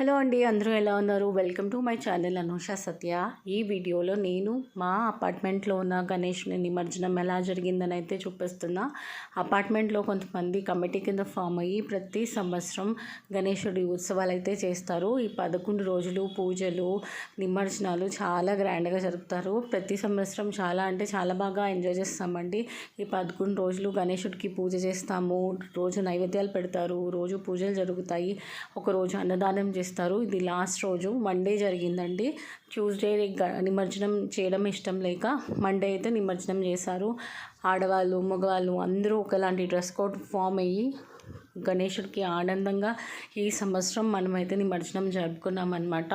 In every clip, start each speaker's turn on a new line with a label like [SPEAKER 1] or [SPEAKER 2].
[SPEAKER 1] Hello అండి అందరూ ఎలా ఉన్నారు? Welcome to my channel Anusha Satya ఈ వీడియోలో నేను మా అపార్ట్మెంట్లో ఉన్న గణేష్ని నిమజ్జనం ఎలా జరిగిందని అయితే చూపిస్తున్నా. అపార్ట్మెంట్లో కొంతమంది కమిటీ కింద ఫామ్ అయ్యి ప్రతి సంవత్సరం గణేశుడి ఉత్సవాలు అయితే చేస్తారు. ఈ పదకొండు రోజులు పూజలు నిమజ్జనాలు చాలా గ్రాండ్గా జరుపుతారు. ప్రతి సంవత్సరం చాలా అంటే చాలా బాగా ఎంజాయ్ చేస్తామండి. ఈ పదకొండు రోజులు గణేశుడికి పూజ చేస్తాము. రోజు నైవేద్యాలు పెడతారు రోజు పూజలు జరుగుతాయి. ఒకరోజు అన్నదానం చేస్తారు ఇది లాస్ట్ రోజు. మండే జరిగిందండి. ట్యూస్డే నిమజ్జనం చేయడం ఇష్టం లేక మండే అయితే నిమజ్జనం చేశారు. ఆడవాళ్ళు మగవాళ్ళు అందరూ ఒకలాంటి డ్రెస్ కోడ్ ఫామ్ అయ్యి గణేషుడికి ఆనందంగా ఈ సంవత్సరం మనమైతే నిమజ్జనం జరుపుకున్నాం అనమాట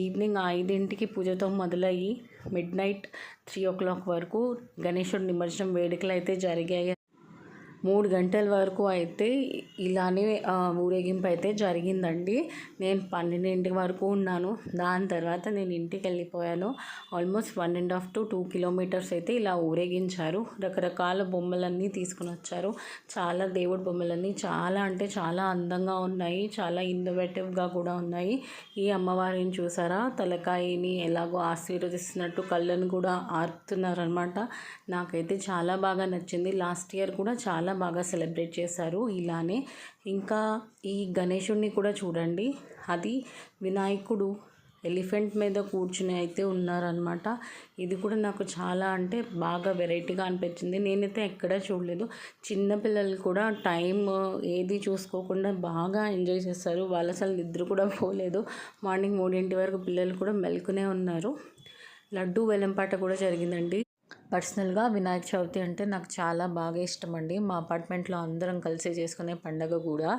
[SPEAKER 1] ఈవినింగ్ ఐదింటికి పూజతో మొదలయ్యి midnight three o'clock వరకు గణేషుడి నిమజ్జనం వేడుకలు అయితే జరిగాయి. మూడు గంటల వరకు అయితే ఇలానే ఊరేగింపు అయితే జరిగిందండి. నేను పన్నెండింటి వరకు ఉన్నాను. దాని తర్వాత నేను ఇంటికి వెళ్ళిపోయాను. Almost one and half to two kilometres అయితే ఇలా ఊరేగించారు. రకరకాల బొమ్మలన్నీ తీసుకుని వచ్చారు. చాలా దేవుడి బొమ్మలన్నీ చాలా అంటే చాలా అందంగా ఉన్నాయి. చాలా ఇన్నోవేటివ్గా కూడా ఉన్నాయి. ఈ అమ్మవారిని చూసారా? తలకాయని ఎలాగో ఆశీర్వదిస్తున్నట్టు కళ్ళను కూడా ఆర్పుతున్నారనమాట నాకైతే చాలా బాగా నచ్చింది. లాస్ట్ ఇయర్ కూడా చాలా చాలా బాగా సెలబ్రేట్ చేశారు ఇలానే. ఇంకా ఈ గణేషుడిని కూడా చూడండి. అది వినాయకుడు ఎలిఫెంట్ మీద కూర్చుని అయితే ఉన్నారనమాట ఇది కూడా నాకు చాలా అంటే బాగా వెరైటీగా అనిపించింది. నేనైతే ఎక్కడా చూడలేదు. చిన్నపిల్లలు కూడా టైం ఏది చూసుకోకుండా బాగా ఎంజాయ్ చేస్తారు. వాళ్ళు అసలు నిద్ర కూడా పోలేదు. మార్నింగ్ మూడింటి వరకు పిల్లలు కూడా మెలుకునే ఉన్నారు. లడ్డు వెలంపాట కూడా జరిగిందండి. పర్సనల్గా వినాయక చవితి అంటే నాకు చాలా బాగా ఇష్టం అండి మా అపార్ట్మెంట్లో అందరం కలిసి చేసుకునే పండగ కూడా.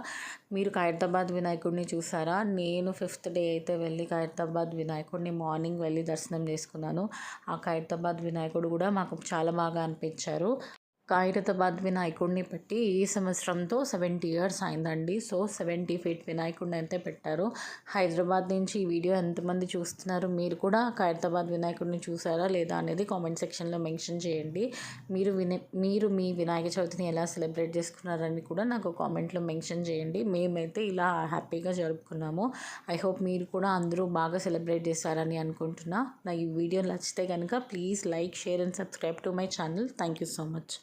[SPEAKER 1] మీరు ఖైరతాబాద్ వినాయకుడిని చూసారా? నేను ఫిఫ్త్ డే అయితే వెళ్ళి ఖైరతాబాద్ వినాయకుడిని మార్నింగ్ వెళ్ళి దర్శనం చేసుకున్నాను. ఆ ఖైరతాబాద్ వినాయకుడు కూడా మాకు చాలా బాగా అనిపించారు. ఖైరతాబాద్ వినాయకుడిని పెట్టి ఈ సంవత్సరంతో సెవెంటీ ఇయర్స్ అయిందండి. సో సెవెంటీ ఫీట్ వినాయకుడిని అయితే పెట్టారు. హైదరాబాద్ నుంచి ఈ వీడియో ఎంతమంది చూస్తున్నారు మీరు కూడా ఖైరతాబాద్ వినాయకుడిని చూసారా లేదా అనేది కామెంట్ సెక్షన్లో మెన్షన్ చేయండి. మీరు వినే మీరు మీ వినాయక చవితిని ఎలా సెలబ్రేట్ చేసుకున్నారని కూడా నాకు కామెంట్లో మెన్షన్ చేయండి. మేమైతే ఇలా హ్యాపీగా జరుపుకున్నాము. ఐ హోప్ మీరు కూడా అందరూ బాగా సెలబ్రేట్ చేశారని అనుకుంటున్నా. నా ఈ వీడియో నచ్చితే కనుక please like share and subscribe to my channel. Thank you so much.